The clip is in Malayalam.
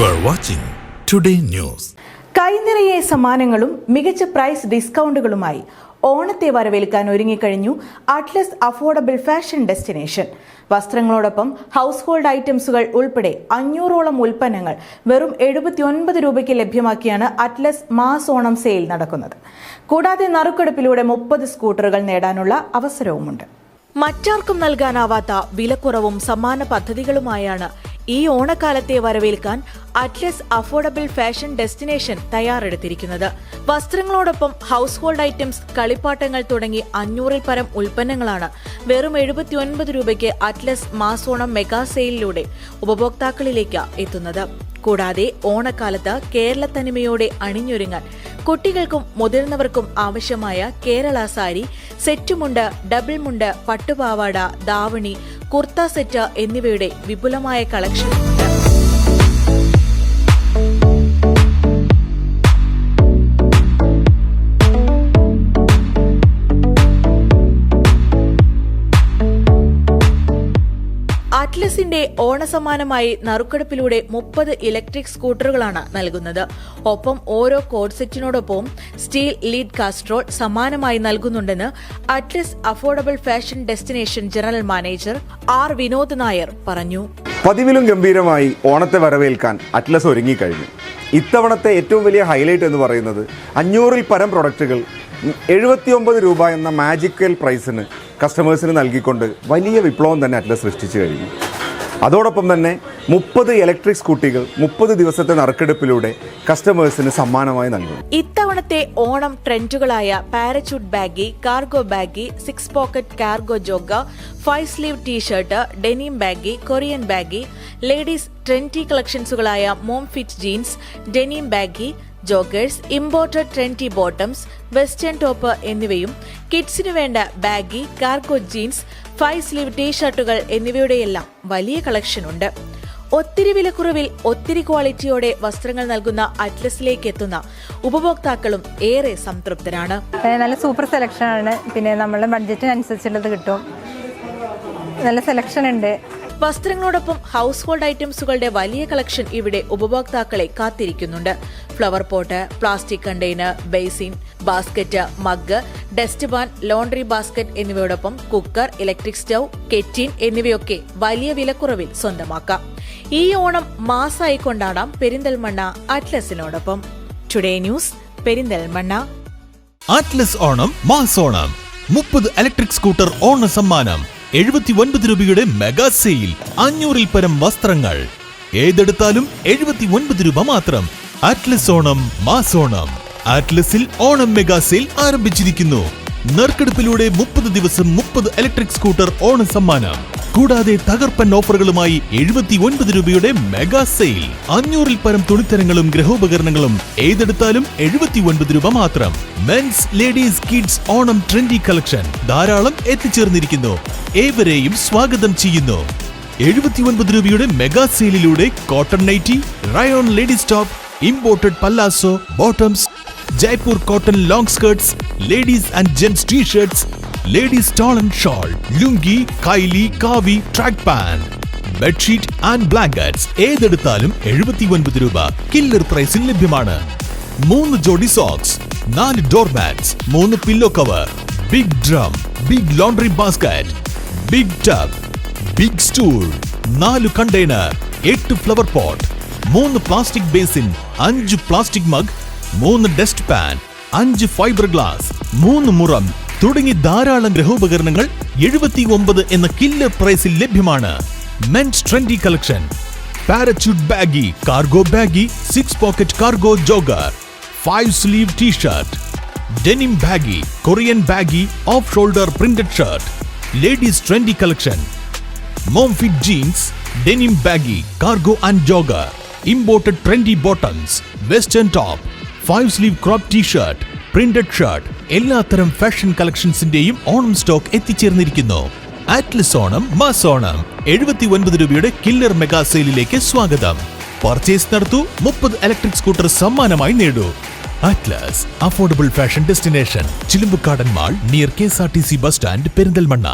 You watching today news. കൈനിറയെ സമ്മാനങ്ങളും മികച്ച പ്രൈസ് ഡിസ്കൗണ്ടുകളുമായി ഓണത്തെ വരവേൽക്കാൻ ഒരുങ്ങിക്കഴിഞ്ഞു അറ്റ്ലസ് അഫോർഡബിൾ ഫാഷൻ ഡെസ്റ്റിനേഷൻ വസ്ത്രങ്ങളോടൊപ്പം ഹൗസ് ഹോൾഡ് ഐറ്റംസുകൾ ഉൾപ്പെടെ അഞ്ഞൂറോളം ഉൽപ്പന്നങ്ങൾ വെറും എഴുപത്തിയൊൻപത് രൂപയ്ക്ക് ലഭ്യമാക്കിയാണ് അറ്റ്ലസ് മാസ് ഓണം സെയിൽ നടക്കുന്നത്. കൂടാതെ നറുക്കെടുപ്പിലൂടെ മുപ്പത് സ്കൂട്ടറുകൾ നേടാനുള്ള അവസരവുമുണ്ട്. മറ്റാർക്കും നൽകാനാവാത്ത വിലക്കുറവും സമ്മാന പദ്ധതികളുമായാണ് ഈ ഓണക്കാലത്തെ വരവേൽക്കാൻ അറ്റ്ലസ് അഫോർഡബിൾ ഫാഷൻ ഡെസ്റ്റിനേഷൻ തയ്യാറെടുത്തിരിക്കുന്നത്. വസ്ത്രങ്ങളോടൊപ്പം ഹൗസ് ഹോൾഡ് ഐറ്റംസ് കളിപ്പാട്ടങ്ങൾ തുടങ്ങി അഞ്ഞൂറിൽ പരം ഉൽപ്പന്നങ്ങളാണ്. വെറും എഴുപത്തിയൊൻപത് രൂപയ്ക്ക് അറ്റ്ലസ് മാസോണം മെഗാ സെയിലിലൂടെ ഉപഭോക്താക്കളിലേക്ക് എത്തുന്നത്. കൂടാതെ ഓണക്കാലത്ത് കേരള തനിമയോടെ അണിഞ്ഞൊരുങ്ങാൻ കുട്ടികൾക്കും മുതിർന്നവർക്കും ആവശ്യമായ കേരള സാരി സെറ്റുമുണ്ട് ഡബിൾ മുണ്ട് പട്ടുപാവാട ദാവണി കുർത്ത സെറ്റ് എന്നിവയുടെ വിപുലമായ കളക്ഷനുമുണ്ട് അറ്റ്ലസിന്റെ ഓണസമ്മാനമായി നറുക്കെടുപ്പിലൂടെ മുപ്പത് ഇലക്ട്രിക് സ്കൂട്ടറുകളാണ് നൽകുന്നത്. ഒപ്പം ഓരോ കോഡ് സെറ്റിനോടൊപ്പം സ്റ്റീൽ ലീഡ് കാസ്ട്രോൾ സമ്മാനമായി നൽകുന്നുണ്ടെന്ന് Atlas affordable fashion destination general manager R Vinod Nair പറഞ്ഞു. പതിവിലും ഗംഭീരമായി ഓണത്തെ വരവേൽക്കാൻ അറ്റ്ലസ് ഒരുങ്ങിക്കഴിഞ്ഞു. ഇത്തവണത്തെ ഏറ്റവും വലിയ ഹൈലൈറ്റ് എന്ന് പറയുന്നത് അഞ്ഞൂറിൽ പരം പ്രൊഡക്റ്റുകൾ എഴുപത്തിയൊമ്പത് രൂപ എന്ന മാജിക്കൽ പ്രൈസിന് കസ്റ്റമേഴ്സിന് നൽകിക്കൊണ്ട് വലിയ വിപ്ലവം തന്നെ അറ്റ്ലസ് സൃഷ്ടിച്ചു കഴിഞ്ഞു. അതോടൊപ്പം തന്നെ മുപ്പത് ഇലക്ട്രിക് സ്കൂട്ടികൾ മുപ്പത് ദിവസത്തെ നറുക്കെടുപ്പിലൂടെ കസ്റ്റമേഴ്സിന് സമ്മാനമായി നൽകും ഇത്തവണത്തെ Onam ട്രെൻഡുകളായ parachute baggy cargo baggy six pocket cargo jogger five sleeve T-shirt denim baggy Korean baggy ladies trendy കളക്ഷൻസുകളായ mom fit jeans denim baggy joggers imported trendy bottoms western top എന്നിവയും കിഡ്സിനു വേണ്ട baggy cargo jeans five sleeve T ഷർട്ടുകൾ എന്നിവയുടെയെല്ലാം വലിയ കളക്ഷൻ ഉണ്ട് ഒത്തിരി വിലക്കുറവിൽ ഒത്തിരി ക്വാളിറ്റിയോടെ വസ്ത്രങ്ങൾ നൽകുന്ന അറ്റ്ലസിലേക്ക് എത്തുന്ന ഉപഭോക്താക്കളും ഏറെ സംതൃപ്തരാണ്. നല്ല സൂപ്പർ സെലക്ഷൻ ആണ്. പിന്നെ നമ്മളുടെ ബഡ്ജറ്റിനനുസരിച്ചുള്ളത് കിട്ടും. നല്ല സെലക്ഷൻ ഉണ്ട്. വസ്ത്രങ്ങളോടൊപ്പം ഹൗസ് ഹോൾഡ് ഐറ്റംസുകളുടെ വലിയ കളക്ഷൻ ഇവിടെ ഉപഭോക്താക്കളെ കാത്തിരിക്കുന്നുണ്ട്. Flower pot plastic container basin basket mug dust pan laundry basket എന്നിവയോടൊപ്പം cooker electric stove kettle എന്നിവയൊക്കെ വലിയ വിലക്കുറവിൽ സ്വന്തമാക്കാം. ഈ ഓണം മാസായി കൊണ്ടാടാം Perinthalmanna അറ്റ്ലസിനോടൊപ്പം. Today news Perinthalmanna. Atlas Onam mass Onam മുപ്പത് ഇലക്ട്രിക് സ്കൂട്ടർ ഓണ സമ്മാനം എഴുപത്തി ഒൻപത് രൂപയുടെ മെഗാ സെയിൽ അഞ്ഞൂറിൽ പരം വസ്ത്രങ്ങൾ. ഏതെടുത്താലും എഴുപത്തി ഒൻപത് രൂപ മാത്രം. അറ്റ്ലസ് ഓണം മാസോണം ഓണം. അറ്റ്ലസിൽ ഓണം മെഗാ സെയിൽ ആരംഭിച്ചിരിക്കുന്നു. നറുക്കെടുപ്പിലൂടെ മുപ്പത് ദിവസം മുപ്പത് ഇലക്ട്രിക് സ്കൂട്ടർ ഓണ സമ്മാനം കൂടാതെ തകർപ്പൻ ഓഫറുകളുമായി എഴുപത്തി ഒൻപത് രൂപയുടെ മെഗാ സെയിൽ. അഞ്ഞൂറിൽ പരം തുണിത്തരങ്ങളും ഗൃഹോപകരണങ്ങളും ഏതെടുത്താലും എഴുപത്തി ഒൻപത് രൂപ മാത്രം. Men's ladies kids Onam trendy collection ധാരാളം എത്തിച്ചേർന്നിരിക്കുന്നു. ഏവരെയും സ്വാഗതം ചെയ്യുന്നു. എഴുപത്തി ഒൻപത് രൂപയുടെ mega സെയിലിലൂടെ cotton nighty rayon ladies top imported palazzo bottoms Jaipur cotton long skirts ladies and gents T shirts ladies stole and shawl lungi കൈലി കാവി track pant bedsheet and blankets ഏതെടുത്താലും എഴുപത്തി ഒൻപത് രൂപ കില്ലർ പ്രൈസിൽ ലഭ്യമാണ്. മൂന്ന് ജോഡി സോക്സ് നാല് ഡോർ മാറ്റ്സ് മൂന്ന് pillow cover big drum big laundry basket big tub big stool നാല് കണ്ടെയ്നർ എട്ട് ഫ്ലവർ പോട്ട് മൂന്ന് പ്ലാസ്റ്റിക് ബേസിൻ അഞ്ച് പ്ലാസ്റ്റിക് മഗ് മൂന്ന് ഡസ്റ്റ് പാൻ അഞ്ച് ഫൈബർ ഗ്ലാസ് മൂന്ന് മുറം തുടങ്ങി ധാരാളം ഗൃഹോപകരണങ്ങൾ എഴുപത്തി ഒമ്പത് എന്ന കില്ലർ പ്രൈസിൽ ലഭ്യമാണ്. Men's trendy collection parachute baggy cargo baggy six pocket cargo jogger five sleeve T shirt denim baggy Korean baggy off shoulder printed shirt ladies trendy collection mom fit jeans denim baggy cargo and jogger imported trendy bottoms western top five sleeve crop T shirt printed shirt എല്ലാത്തരം ഫാഷൻ കളക്ഷൻസിന്റെയും Onam stock എത്തിച്ചേർന്നിരിക്കുന്നു. Atlas Onam mass Onam. എഴുപത്തി ഒൻപത് രൂപയുടെ കില്ലർ മെഗാ സെയിലിലേക്ക് സ്വാഗതം. പർച്ചേസ് നടത്തൂ മുപ്പത് ഇലക്ട്രിക് സ്കൂട്ടർ സമ്മാനമായി നേടൂ. Atlas affordable fashion destination Chilumbukkadan mall near K S R T C bus stand Perinthalmanna.